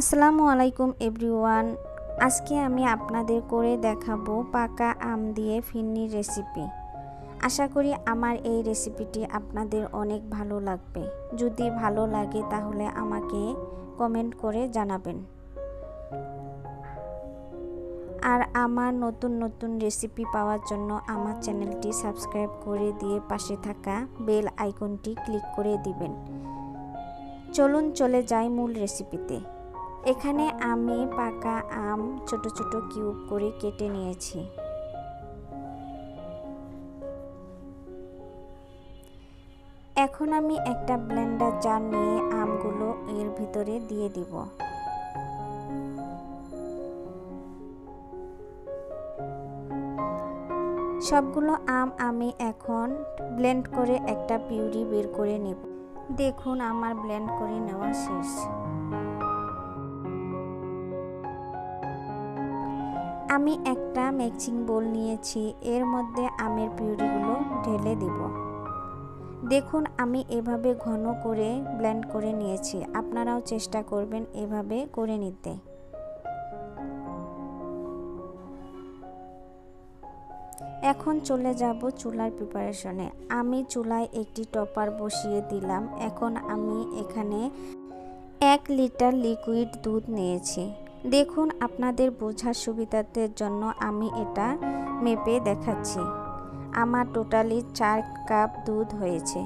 আসসালামু আলাইকুম এভরিওয়ান। আজকে আমি আপনাদের করে দেখাবো পাকা আম দিয়ে ফিন্নির রেসিপি। আশা করি আমার এই রেসিপিটি আপনাদের অনেক ভালো লাগবে। যদি ভালো লাগে তাহলে আমাকে কমেন্ট করে জানাবেন। আর আমার নতুন নতুন রেসিপি পাওয়ার জন্য আমার চ্যানেলটি সাবস্ক্রাইব করে দিয়ে পাশে থাকা বেল আইকনটি ক্লিক করে দিবেন। চলুন চলে যাই মূল রেসিপিতে। এখানে আমি পাকা আম ছোট ছোট কিউব করে কেটে নিয়েছি। এখন আমি একটা ব্লেন্ডার জার নিয়ে আমগুলো এর ভিতরে দিয়ে দিব। সবগুলো আম আমি এখন ব্লেন্ড করে একটা পিউরি বের করে নেব। দেখুন, আমার ব্লেন্ড করে নেওয়া শেষ। আমি একটা মিক্সিং বোল নিয়েছি, এর মধ্যে আমের পিউরিগুলো ঢেলে দিব। দেখুন, আমি এভাবে ঘন করে ব্লেন্ড করে নিয়েছি, আপনারাও চেষ্টা করবেন এভাবে করে নিতে। এখন চলে যাব চুলার প্রিপারেশনে আমি চুলায় একটি টপার বসিয়ে দিলাম। এখন আমি এখানে এক লিটার লিকুইড দুধ নিয়েছি। দেখুন, আপনাদের বোঝার সুবিধার্থের জন্য আমি এটা মেপে দেখাচ্ছি। আমার টোটালি চার কাপ দুধ হয়েছে।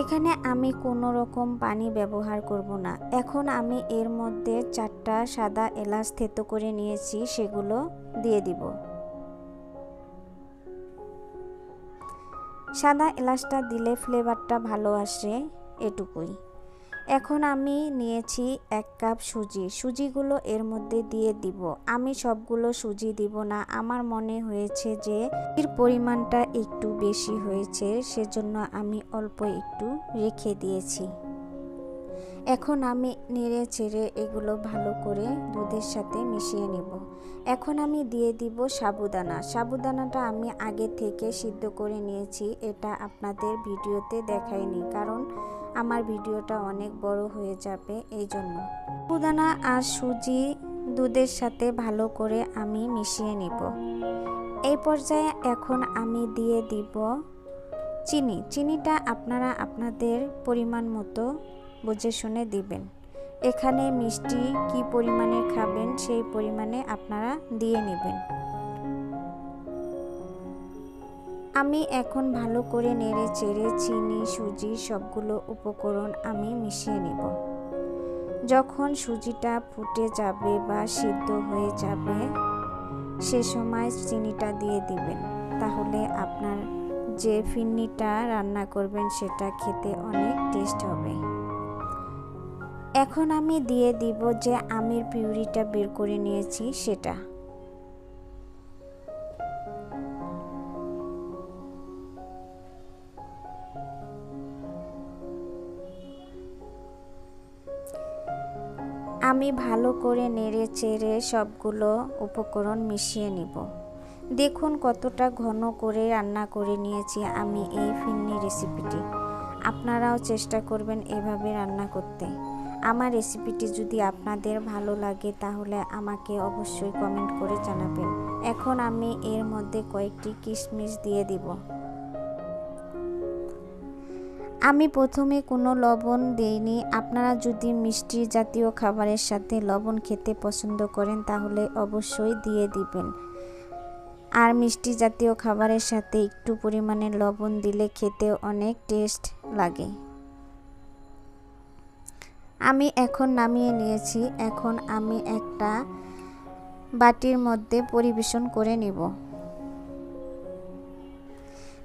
এখানে আমি কোনো রকম পানি ব্যবহার করব না। এখন আমি এর মধ্যে চারটা সাদা এলাচ থেতো করে নিয়েছি, সেগুলো দিয়ে দিব। সাদা এলাচটা দিলে ফ্লেভারটা ভালো আসে এটুকুই। এখন আমি নিয়েছি এক কাপ সুজি। সুজিগুলো এর মধ্যে দিয়ে দিব। আমি সবগুলো সুজি দিব না। আমার মনে হয়েছে যে এর পরিমাণটা একটু বেশি হয়েছে, সেজন্য আমি অল্প একটু রেখে দিয়েছি। এখন আমি নেড়ে চেড়ে এগুলো ভালো করে দুধের সাথে মিশিয়ে নেব। এখন আমি দিয়ে দিব সাবুদানা। সাবুদানাটা আমি আগে থেকে সিদ্ধ করে নিয়েছি, এটা আপনাদের ভিডিওতে দেখাইনি, কারণ আমার ভিডিওটা অনেক বড় হয়ে যাবে এই জন্য সাবুদানা আর সুজি দুধের সাথে ভালো করে আমি মিশিয়ে নিব। এই পর্যায়ে এখন আমি দিয়ে দিব চিনি। চিনিটা আপনারা আপনাদের পরিমাণ মতো বুঝে শুনে দিবেন। এখানে মিষ্টি কি পরিমাণে খাবেন সেই পরিমাণে আপনারা দিয়ে নেবেন। আমি এখন ভালো করে নেড়ে চেড়ে চিনি, সুজি সবগুলো উপকরণ আমি মিশিয়ে নেব। যখন সুজিটা ফুটে যাবে বা সিদ্ধ হয়ে যাবে, সে সময় চিনিটা দিয়ে দিবেন। তাহলে আপনার যে ফিন্নিটা রান্না করবেন সেটা খেতে অনেক টেস্ট হবে। এখন আমি দিয়ে দিব যে আমের পিউরিটা বের করে নিয়েছি সেটা। আমি ভালো করে নেড়ে চেড়ে সবগুলো উপকরণ মিশিয়ে নিব। দেখুন কতটা ঘন করে রান্না করে নিয়েছি আমি এই ফিন্নি রেসিপিটি। আপনারাও চেষ্টা করবেন এভাবে রান্না করতে। আমার রেসিপিটি যদি আপনাদের ভালো লাগে, তাহলে আমাকে অবশ্যই কমেন্ট করে জানাবেন। এখন আমি এর মধ্যে কয়েকটি কিশমিশ দিয়ে দিব। আমি প্রথমে কোনো লবণ দেইনি। আপনারা যদি মিষ্টি জাতীয় খাবারের সাথে লবণ খেতে পছন্দ করেন, তাহলে অবশ্যই দিয়ে দিবেন। আর মিষ্টি জাতীয় খাবারের সাথে একটু পরিমাণে লবণ দিলে খেতে অনেক টেস্ট লাগে। আমি এখন নামিয়ে নিয়েছি। এখন আমি একটা বাটির মধ্যে পরিবেশন করে নিব।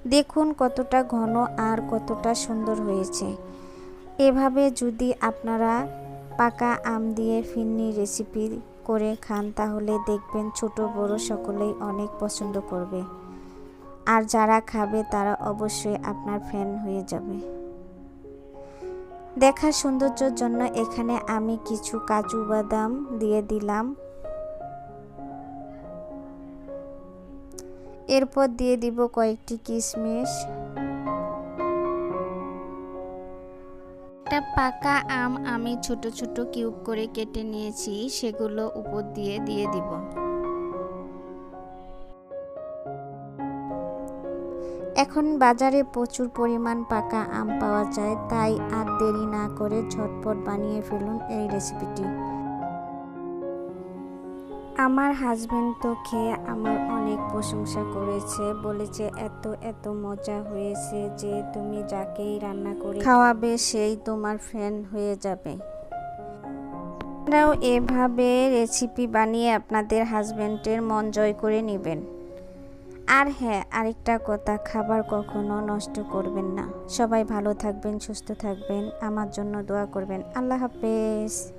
দেখুন কতটা ঘন আর কতটা সুন্দর হয়েছে। এভাবে যদি আপনারা পাকা আম দিয়ে ফিন্নি রেসিপি করে খান, তাহলে দেখবেন ছোট বড় সকলেই অনেক পছন্দ করবে। আর যারা খাবে, তারা অবশ্যই আপনার ফ্যান হয়ে যাবে। দেখার সৌন্দর্যের জন্য এখানে আমি কিছু কাজু বাদাম দিয়ে দিলাম। এরপর দিয়ে দিব কয়েকটি কিশমিশ। একটা পাকা আম আমি ছোট ছোট কিউব করে কেটে নিয়েছি, সেগুলো উপর দিয়ে দিয়ে দিব। এখন বাজারে প্রচুর পরিমাণ পাকা আম পাওয়া যায়, তাই আর দেরি না করে ঝটপট বানিয়ে ফেলুন এই রেসিপিটি। আমার হাজব্যান্ড তো খেয়ে আমার অনেক প্রশংসা করেছে, বলেছে এত এত মজা হয়েছে যে তুমি যাকেই রান্না করে খাওয়াবে সেই তোমার ফ্রেন্ড হয়ে যাবে। আপনারাও এভাবে রেসিপি বানিয়ে আপনাদের হাজব্যান্ডের মন জয় করে নেবেন। আর হ্যাঁ আরেকটা কথা, খাবার কখনো নষ্ট করবেন না। সবাই ভালো থাকবেন, সুস্থ থাকবেন। আমার জন্য দোয়া করবেন। আল্লাহ হাফেজ।